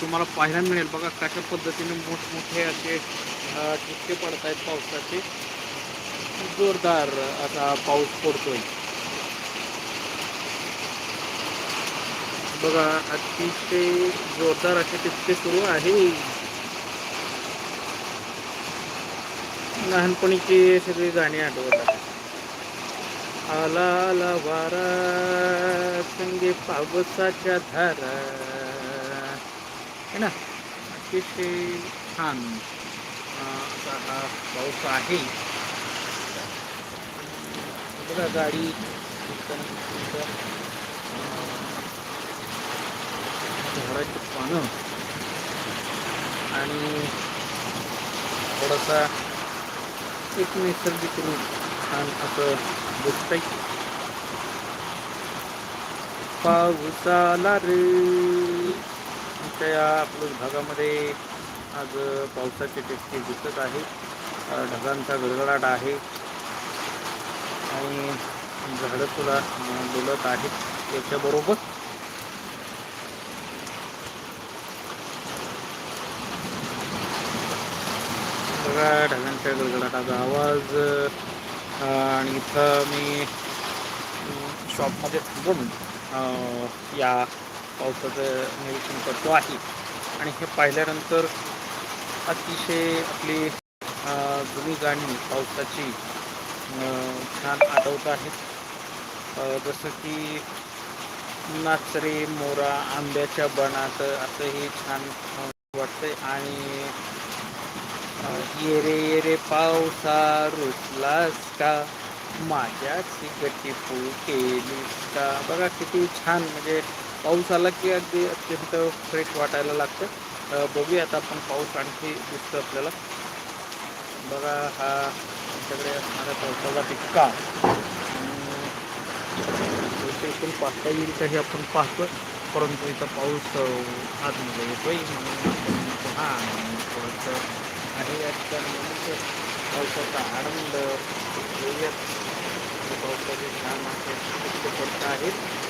तुम्हाला पाहायला मिळेल. बघा कशा पद्धतीने मोठमोठे असे ठिपके पडत आहेत पावसाचे. जोरदार असा पाऊस पडतोय. बघा अतिशय जोरदार असे ठिपके सुरू आहे. लहानपणीची सगळी गाणी आठवतात. आला आला वारा संगे पावसाच्या धारा. है ना? अतिशय छान असा हा पाऊस आहे. बघा गाडी झाडाची पानं. आणि थोडासा एक नैसर्गिक रूप छान असं दिसतंय. पाऊस आला रे. आमच्या या अकलूज भागामध्ये आज पावसाचे टिपके दिसत आहे. ढगांचा गडगडाट आहे. आणि झाडं सुद्धा बोलत आहेत त्याच्याबरोबर बघा ढगांच्या गडगडाटाचा आवाज आणि इथं मी शॉपमध्ये थांबून या पावसाचं निरीक्षण करतो आहे. आणि हे पाहिल्यानंतर अतिशय आपली जुनी गाणी पावसाची छान आठवत आहेत. जसं की नाचरे मोरा आंब्याच्या बनात असंही छान वाटतंय. आणि येरे ये रे ये रे पावसा रुचलास का? माझ्या गटी फू केलीस का? बघा किती छान म्हणजे पाऊस आला की अगदी अत्यंत फ्रेश वाटायला लागतं. बघूया आता आपण पाऊस आणखी दिसतो आपल्याला. बघा हा आमच्याकडे असणारा पावसाचा टिक्का अं, इथून पाहता येईल काही आपण पाहतो परंतु इथं पाऊस आतमध्ये येतोय. म्हणून पुन्हा थोडंसं आहे या पावसाचा आनंद. घेऊयात पावसाचे छान असे पडत आहेत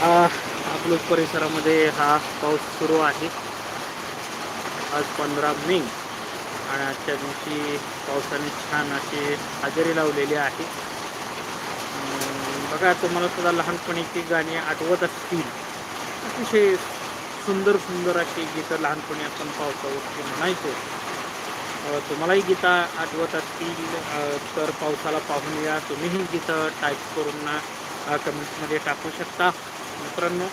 हा अकलूज परिसरामध्ये हा पाऊस सुरू आहे. आज पंधरा मे आणि आजच्या दिवशी पावसाने छान अशी हजेरी लावलेली आहे. बघा तुम्हाला सुद्धा लहानपणीची गाणी आठवत असतील. अतिशय सुंदर सुंदर अशी गीतं लहानपणी आपण पावसावरती म्हणायचो. तुम्हालाही गीतं आठवत असतील तर पावसाला पाहून या. तुम्हीही गीतं टाईप करून ना कमेंट्समध्ये टाकू शकता. मित्रांनो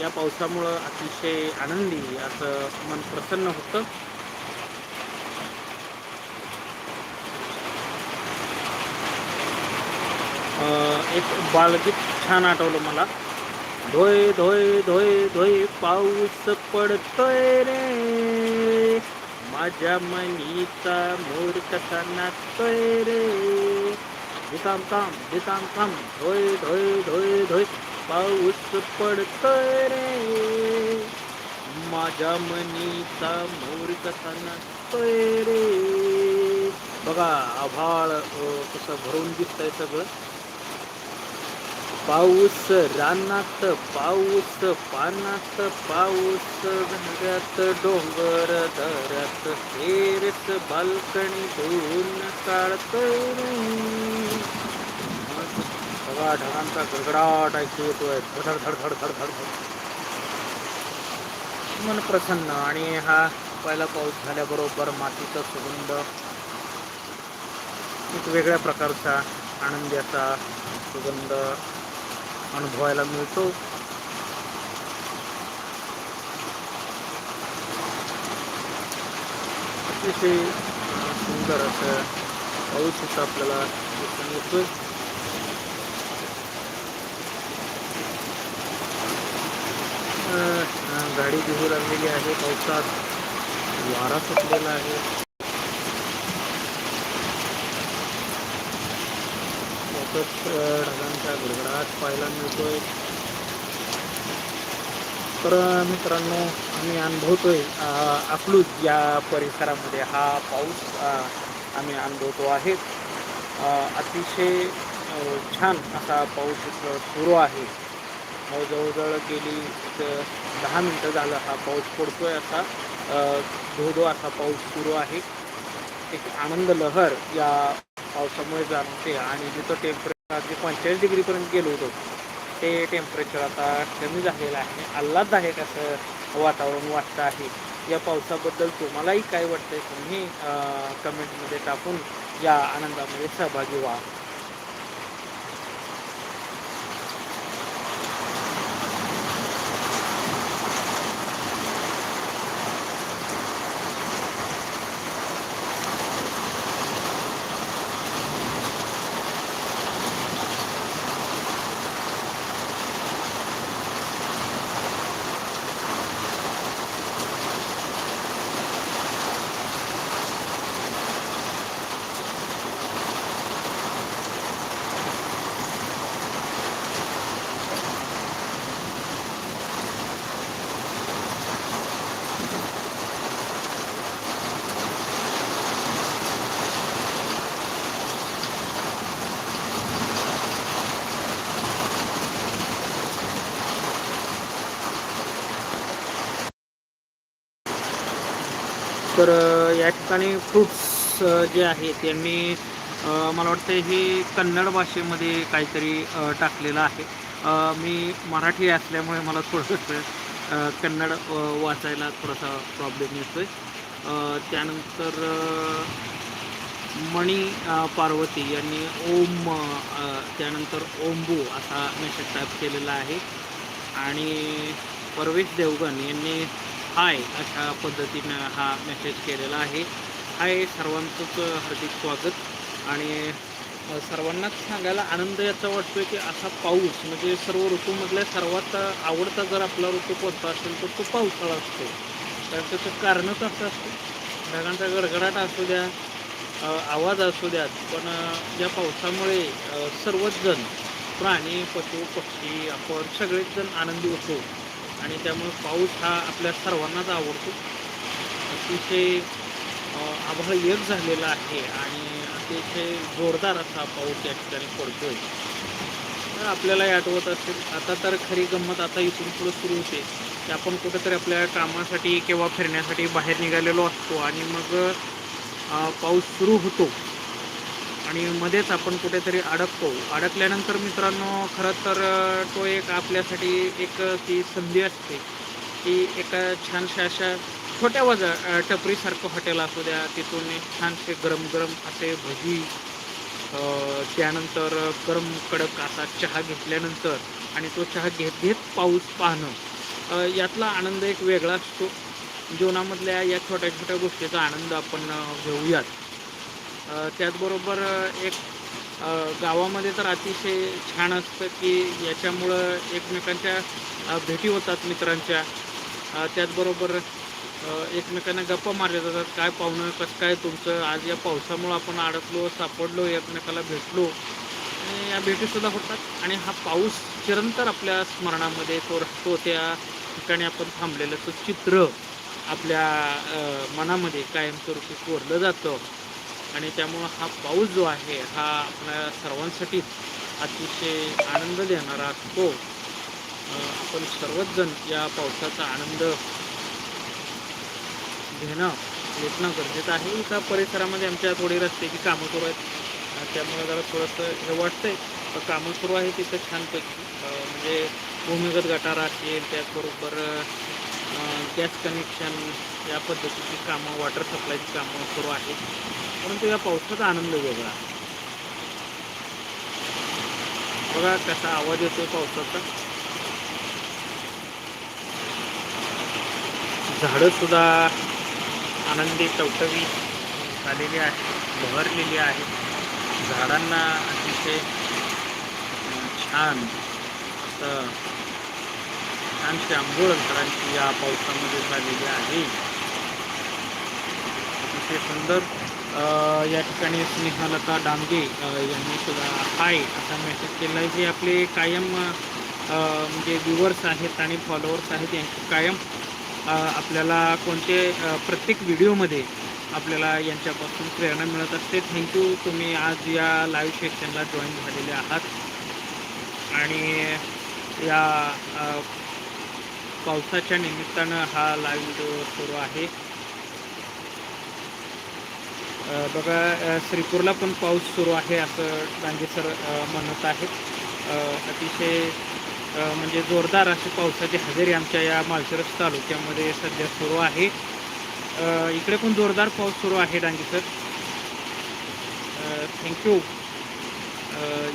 या पावसामुळं अतिशय आनंदी असं मन प्रसन्न होतं. एक बालगीत छान आठवलं मला. धोय धोय धोय धोय पाऊस पडतोय रे. माझ्या मनीचा मोर कसा नाचतोय रे. थांब थांब धिताम धोय धोय धोय धोय. पाऊस पडतोय रे. माझ्या मनीचा मोर कसा नाचतोय रे. बघा आभाळ कसं भरून दिसतंय सगळं. पाऊस रानात पाऊस पानात पाऊस घरात डोंगर दऱ्यात हेरच बाल्कणी धुवून काढतोय रे. ढगा ढगांचा गडगडाट ऐकू येतोय. धड धड धड धड धड धड मन प्रसन्न आणि हा पहिला पाऊस झाल्याबरोबर मातीचा सुगंध एक वेगळ्या प्रकारचा आनंदाचा सुगंध अनुभवायला मिळतो. अतिशय सुंदर असं पाऊस सुद्धा आपल्याला दिसून येतोय. गाडी भिजू लागलेली आहे. पावसात वारा सुटलेला आहे. सतत ढगांचा गडगडाट पाहायला मिळतोय. तर मित्रांनो आम्ही अनुभवतोय अकलूज या परिसरामध्ये हा पाऊस आम्ही अनुभवतो आहे. अतिशय छान असा पाऊस सुरू आहे. जवळजवळ गेली दहा मिनटं झालं हा पाऊस पडतोय असा धोधो असा पाऊस सुरू आहे. एक आनंद लहर या पावसामुळे जाणवते आणि जिथं टेम्परेचर जे पंचेचाळीस डिग्रीपर्यंत गेलो होतो ते टेम्परेचर आता कमी झालेलं आहे. आल्हाददायक असं वातावरण वाटतं आहे. या पावसाबद्दल तुम्हालाही काय वाटतंय? तुम्ही कमेंटमध्ये टाकून या आनंदामध्ये सहभागी व्हा तर आणि या फ्रुट्स जे आहेत यांनी मला वाटतं हे कन्नड भाषेमध्ये काहीतरी टाकलेलं आहे. मी मराठी असल्यामुळे मला थोडंसं कन्नड वाचायला थोडासा प्रॉब्लेम येतो आहे त्यानंतर मणी पार्वती यांनी ओम त्यानंतर ओंबू असा मेसेज टाईप केलेला आहे. आणि परवेश देवगण यांनी हाय अशा पद्धतीनं हा मेसेज केलेला आहे. हाय सर्वांचंच हार्दिक स्वागत. आणि सर्वांनाच सांगायला आनंद याचा वाटतोय की असा पाऊस म्हणजे सर्व ऋतूमधल्या सर्वात आवडता जर आपला ऋतू कोणता असेल तर तो पावसाळा असतो. कारण त्याचं कारणच असं असतं. ढगांचा गडगडाट असू द्या आवाज असू द्यात पण ज्या या पावसामुळे सर्वच जण प्राणी पशु पक्षी आपण सगळेच जण आनंदी होतो. आणि त्यामुळे पाऊस हा आपल्या सर्वांनाच आवडतो. अतिशय आभाळ एक झालेला आहे आणि अतिशय जोरदार असा पाऊस या ठिकाणी पडतोय. तर आपल्यालाही आठवत असेल आता तर खरी गंमत आता इथून पुढे सुरू होते. की आपण कुठेतरी आपल्या कामासाठी किंवा फिरण्यासाठी बाहेर निघालेलो असतो आणि मग पाऊस सुरू होतो. आणि मध्येच आपण कुठेतरी अडकतो. अडकल्यानंतर मित्रांनो खरं तर तो एक आपल्यासाठी एक ती संधी असते की एका छानशा अशा छोट्या वजा टपरीसारखं हॉटेल असू द्या तिथून एक छानसे गरम गरम असे भजी त्यानंतर गरम कडक असा चहा घेतल्यानंतर आणि तो चहा घेत घेत पाऊस पाहणं. यातला आनंद एक वेगळा असतो. जीवनामधल्या या छोट्या छोट्या गोष्टीचा आनंद आपण घेऊयात. त्याचबरोबर एक गावामध्ये तर अतिशय छान असतं की याच्यामुळं एकमेकांच्या भेटी होतात मित्रांच्या. त्याचबरोबर एकमेकांना गप्पा मारल्या जातात. काय पाहुणं कसं काय तुमचं? आज या पावसामुळं आपण अडकलो सापडलो एकमेकाला भेटलो. आणि या भेटीसुद्धा होतात. आणि हा पाऊस चिरंतर आपल्या स्मरणामध्ये तो राहतो. त्या ठिकाणी आपण थांबलेलं तो चित्र आपल्या मनामध्ये कायमस्वरूपी कोरलं जातं. आणि त्यामुळं हा पाऊस जो आहे हा आपल्या सर्वांसाठी अतिशय आनंद देणारा असतो आपण सर्वचजण या पावसाचा आनंद घेणं घेतणं गरजेचं आहे. इथं परिसरामध्ये आमच्या थोडी रस्त्याची कामं सुरू आहेत. त्यामुळे जरा थोडंसं हे वाटतंय. पण कामं सुरू आहे तिथं छानपैकी. म्हणजे भूमिगत गटार असेल त्याचबरोबर गॅस कनेक्शन या पद्धतीची कामं वॉटर सप्लायची कामं सुरू आहेत. परंतु या पावसाचा आनंद वेगळा बघा कसा आवाज येतो पावसाचा. झाडंसुद्धा आनंदी टवटवी झालेली आहे बहरलेली आहे झाडांना अतिशय छान असं छानशी आंघोळ अंतरांची या पावसामध्ये झालेली आहे. अतिशय सुंदर या ठिकाणी स्नेहलता डांगे यांनी सुद्धा हाय असा मेसेज केला आहे. जे आपले कायम म्हणजे व्ह्युअर्स आहेत आणि फॉलोअर्स आहेत यांचे कायम आपल्याला कोणते प्रत्येक व्हिडिओमध्ये आपल्याला यांच्यापासून प्रेरणा मिळत असते. थँक्यू तुम्ही आज या लाईव्ह सेशनला जॉईन झालेले आहात. आणि या पावसाच्या निमित्तानं हा लाईव्ह व्हिडिओ सुरू आहे. बघा श्रीपूरला पण पाऊस सुरू आहे असं गांधी सर म्हणत आहेत. अतिशय म्हणजे जोरदार अशी पावसाची हजेरी आमच्या या माळशिरस तालुक्यामध्ये सध्या सुरू आहे. इकडे पण जोरदार पाऊस सुरू आहे डांगी सर. थँक्यू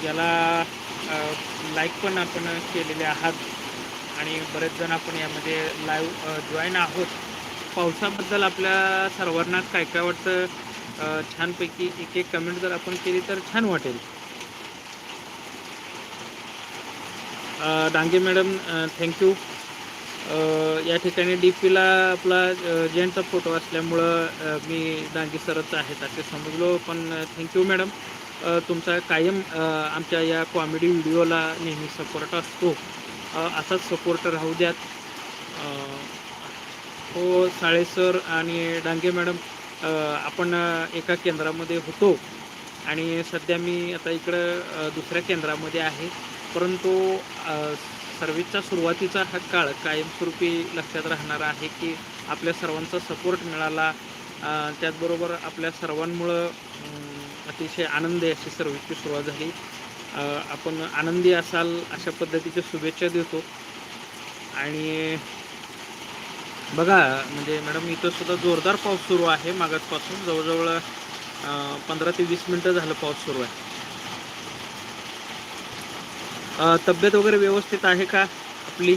याला लाईक पण आपण केलेले आहात. आणि बरेच जण आपण यामध्ये लाईव्ह जॉईन आहोत. पावसाबद्दल आपल्या सर्वांनाच काय काय वाटतं? छानपैकी एक एक कमेंट जर आपण केली तर छान वाटेल. डांगे मॅडम थँक्यू या ठिकाणी डी पीला आपला जेंटचा फोटो असल्यामुळं मी डांगे सरच आहेत असे समजलो. पण थँक्यू मॅडम तुमचा कायम आमच्या या कॉमेडी व्हिडिओला नेहमी सपोर्ट असतो. असाच सपोर्ट राहू द्यात. हो साळे सर आणि डांगे मॅडम आपण एका केंद्रामध्ये होतो. आणि सध्या मी आता इकडं दुसऱ्या केंद्रामध्ये आहे. परंतु अ, सर्व्हिसचा सुरुवातीचा हा काळ कायमस्वरूपी लक्षात राहणारा आहे की आपल्या सर्वांचा सपोर्ट मिळाला. त्याचबरोबर आपल्या सर्वांमुळं अतिशय आनंदी अशी सर्व्हिसची सुरुवात झाली. आपण आनंदी असाल अशा पद्धतीच्या शुभेच्छा देतो. आणि बघा म्हणजे मॅडम इथं सुद्धा जोरदार पाऊस सुरू आहे मागासपासून. जवळजवळ पंधरा ते वीस मिनटं झालं पाऊस सुरू आहे. तब्येत वगैरे व्यवस्थित आहे का आपली?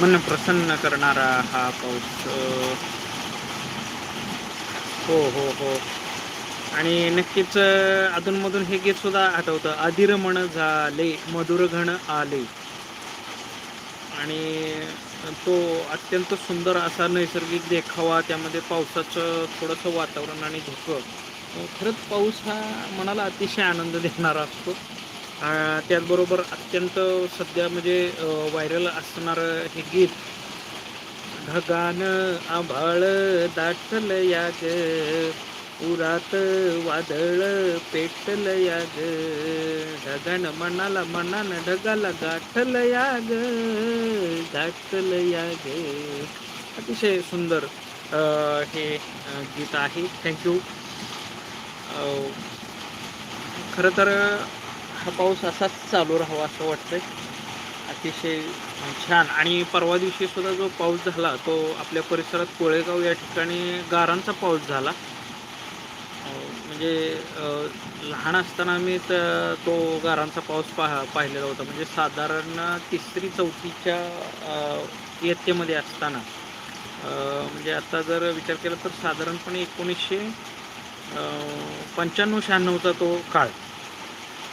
मन प्रसन्न करणारा हा पाऊस हो हो हो. आणि नक्कीच अधूनमधून हे गीत सुद्धा आठवतं. अधीर मन झाले मधुर घण आले. आणि तो अत्यंत सुंदर असा नैसर्गिक देखावा त्यामध्ये पावसाचं थोडंसं वातावरण आणि धुकं. खरंच पाऊस हा मनाला अतिशय आनंद देणारा असतो. त्याचबरोबर अत्यंत सध्या म्हणजे व्हायरल असणारं हे गीत ढगान आभाळ दाटल या ग उरात वादळ पेटल या ग ढगान मनाला मनान ढगाला गाठल याग ग गाठल या ग अतिशय सुंदर हे गीत आहे. थँक्यू खरं तर हा पाऊस असाच चालू राहावा असं वाटतंय. अतिशय छान. आणि परवा दिवशी सुद्धा जो पाऊस झाला तो आपल्या परिसरात कोळेगाव या ठिकाणी गारांचा पाऊस झाला. म्हणजे लहान असताना मी तर तो गारांचा पाऊस पाहा पाहिलेला होता. म्हणजे साधारण तिसरी चौथीच्या इयत्तेमध्ये असताना म्हणजे आता जर विचार केला तर साधारणपणे एकोणीसशे पंच्याण्णव शहाण्णवचा तो काळ.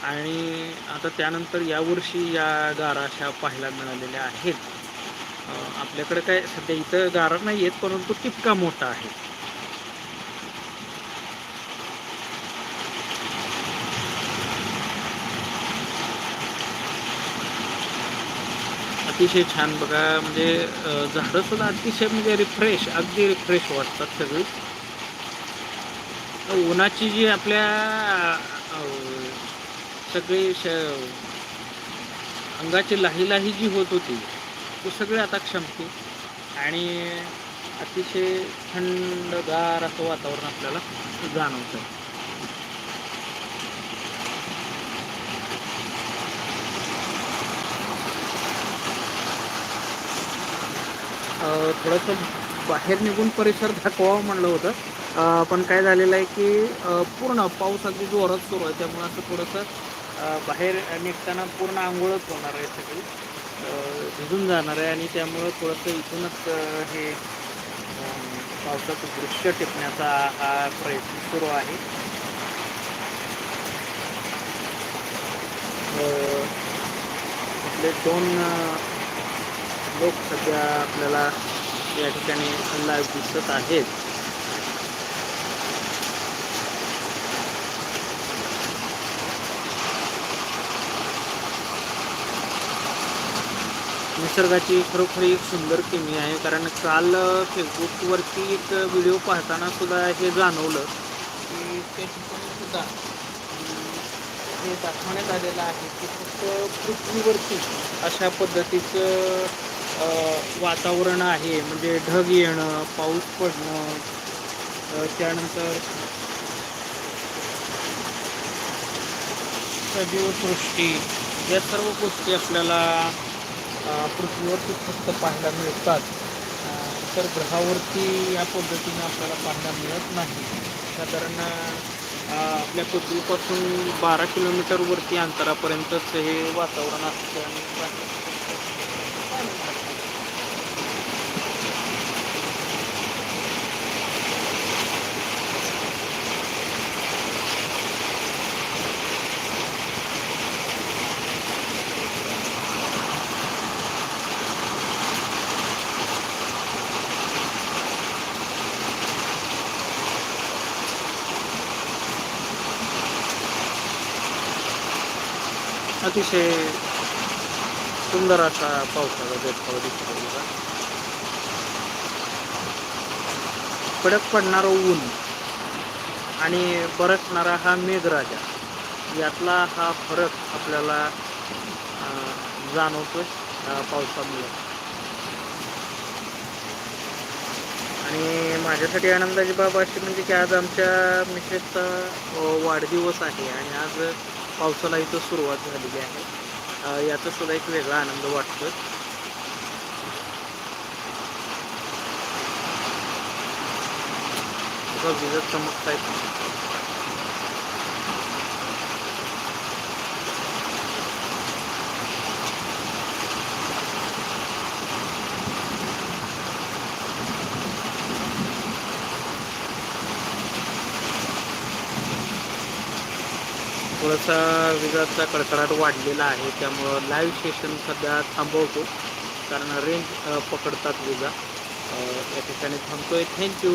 आणि आता त्यानंतर यावर्षी या गारा अशा पाहायला मिळालेल्या आहेत. आपल्याकडे काय सध्या इथं गारा नाही आहेत परंतु टिपका मोठा आहे. अतिशय छान बघा म्हणजे झाडं सुद्धा अतिशय म्हणजे रिफ्रेश अगदी रिफ्रेश वाटतात सगळी. उन्हाची जी आपल्या सगळी श अंगाची लाही लाही जी होत होती ती सगळी आता क्षमते. आणि अतिशय थंडगार असं वातावरण आपल्याला जाणवतं थोडंसं बाहेर निघून परिसर दाखवावं म्हणलं होतं. पण काय झालेलं आहे की पूर्ण पाऊस अगदी जोरात सुरू आहे. त्यामुळे असं थोडंसं बाहेर निघताना पूर्ण आंघोळच होणार आहे सगळी. भिजून जाणार आहे आणि त्यामुळं थोडंसं इथूनच हे पावसाचं दृश्य टिपण्याचा हा प्रयत्न सुरू आहे. आपले दोन लोक सध्या आपल्याला या ठिकाणी लाईव्ह दिसत आहेत. निसर्गाची खरोखर एक सुंदर किमी आहे. कारण काल फेसबुकवरती एक व्हिडिओ पाहताना सुद्धा हे जाणवलं की त्या ठिकाणी सुद्धा हे दाखवण्यात आलेलं आहे की फक्त पृथ्वीवरती अशा पद्धतीचं वातावरण आहे. म्हणजे ढग येणं पाऊस पडणं त्यानंतर सजीवसृष्टी या सर्व गोष्टी आपल्याला पृथ्वीवरती फक्त पाहायला मिळतात. तर ग्रहावरती या पद्धतीने आपल्याला पाहायला मिळत नाही. साधारण आपल्या पृथ्वीपासून बारा किलोमीटरवरती अंतरापर्यंतच हे वातावरण असतं आणि अतिशय सुंदर असा पावसाचा देखावा दिसतो कडक पडणारं ऊन आणि बरसणारा हा मेघराजा यातला हा फरक आपल्याला जाणवतो जाणवतोय पावसामुळे. आणि माझ्यासाठी आनंदाची बाब अशी म्हणजे की आज आमच्या मिसेसचा वाढदिवस आहे आणि आज पावसाला इथं सुरुवात झालेली आहे. याचा सुद्धा एक वेगळा आनंद वाटतो विजत चमकत आहेत थोडासा विजाचा कडकडाट वाढलेला आहे त्यामुळं लाईव्ह सेशन सध्या थांबवतो. कारण रेंज पकडतात विजा. या ठिकाणी थांबतोय. थँक्यू